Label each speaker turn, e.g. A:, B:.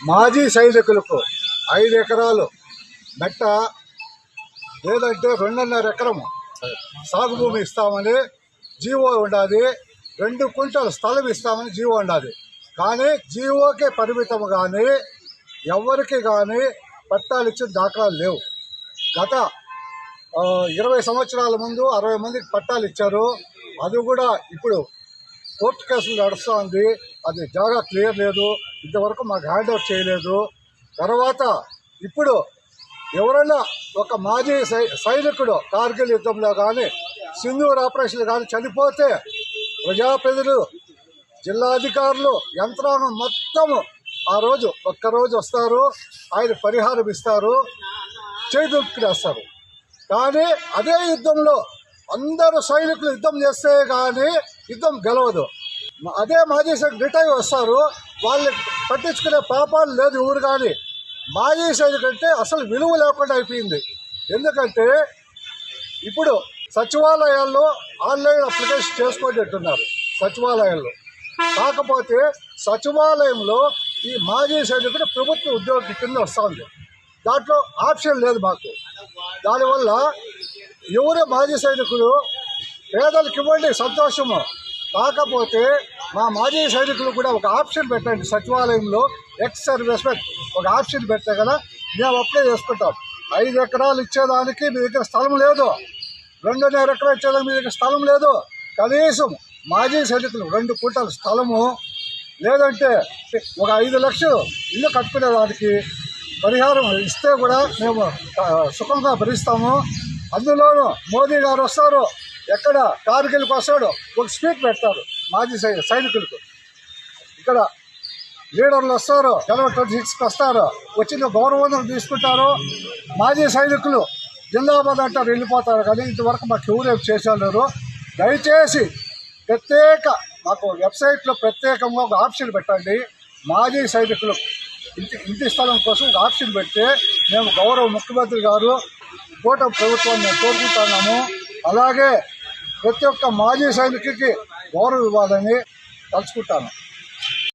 A: మాజీ సైనికులకు ఐదు ఎకరాలు మెట్ట లేదంటే రెండున్నర ఎకరము సాగు భూమి ఇస్తామని జీవో ఉండాలి రెండు కుంటల స్థలం ఇస్తామని జీవో ఉండాలి కానీ జీవోకే పరిమితం కానీ ఎవరికి కానీ పట్టాలు ఇచ్చిన దాఖలాలు లేవు. గత ఇరవై సంవత్సరాల ముందు అరవై మందికి పట్టాలు ఇచ్చారు. అది కూడా ఇప్పుడు కోర్టు కేసులు నడుస్తుంది. అది జాగా క్లియర్ లేదు. ఇంతవరకు మాకు హ్యాండ్ ఓవర్ చేయలేదు. తర్వాత ఇప్పుడు ఎవరైనా ఒక మాజీ సై సైనికుడు కార్గిల్ యుద్ధంలో కానీ సింధూర్ ఆపరేషన్లు కానీ చనిపోతే ప్రజాప్రతినిధులు జిల్లాధికారులు యంత్రాంగం మొత్తము ఆ రోజు ఒక్కరోజు వస్తారు. ఆయన పరిహారం ఇస్తారు. చేతులు కానీ అదే యుద్ధంలో అందరూ సైనికులు యుద్ధం చేస్తే కానీ యుద్ధం గెలవదు. అదే మాజీ సైనికులు రిటైర్ వస్తారు వాళ్ళు పట్టించుకునే పాపాలు లేదు ఊరు కానీ మాజీ సైనికులు అంటే అసలు విలువ లేకుండా అయిపోయింది. ఎందుకంటే ఇప్పుడు సచివాలయాల్లో ఆన్లైన్ అప్లికేషన్ చేసుకోండి అంటున్నారు సచివాలయాల్లో. కాకపోతే సచివాలయంలో ఈ మాజీ సైనికుడు ప్రభుత్వ ఉద్యోగి కింద వస్తుంది. దాంట్లో ఆప్షన్ లేదు మాకు. దానివల్ల ఎవరు మాజీ సైనికులు? పేదలకు ఇవ్వండి సంతోషము. కాకపోతే మా మాజీ సైనికులు కూడా ఒక ఆప్షన్ పెట్టండి సచివాలయంలో. ఎక్స్ సర్వీస్ ఒక ఆప్షన్ పెడితే కదా మేము అప్లై చేసుకుంటాం. ఐదు ఎకరాలు ఇచ్చేదానికి మీ దగ్గర స్థలం లేదు. రెండున్నర ఎకరాలు ఇచ్చేదానికి మీ దగ్గర స్థలం లేదు. కనీసం మాజీ సైనికులు రెండు కుంటల స్థలము లేదంటే ఒక ఐదు లక్షలు ఇల్లు కట్టుకునేదానికి పరిహారం ఇస్తే కూడా మేము సుఖంగా భరిస్తాము. అందులోనూ మోదీ గారు వస్తారు. ఎక్కడ? కార్గిల్కి వస్తాడు. ఒక స్పీక్ పెడతారు మాజీ సై సైనికులకు. ఇక్కడ లీడర్లు వస్తారు. జనవరి ట్వంటీ సిక్స్కి వస్తారు. వచ్చిన గౌరవం తీసుకుంటారు. మాజీ సైనికులు జిల్లాబాద్ అంటారు వెళ్ళిపోతారు. కానీ ఇంతవరకు మాకు ఎవరేపు చేసేవాళ్ళు దయచేసి ప్రత్యేక మాకు వెబ్సైట్లో ప్రత్యేకంగా ఒక ఆప్షన్ పెట్టండి. మాజీ సైనికులు ఇంటి ఇంటి స్థలం కోసం ఒక ఆప్షన్ పెడితే మేము గౌరవ ముఖ్యమంత్రి గారు కోట ప్రభుత్వాన్ని మేము కోరుకుంటున్నాము. అలాగే ప్రతి ఒక్క మాజీ సైనికుడికి గౌరవ ఇవ్వాలని తలుచుకుంటాను.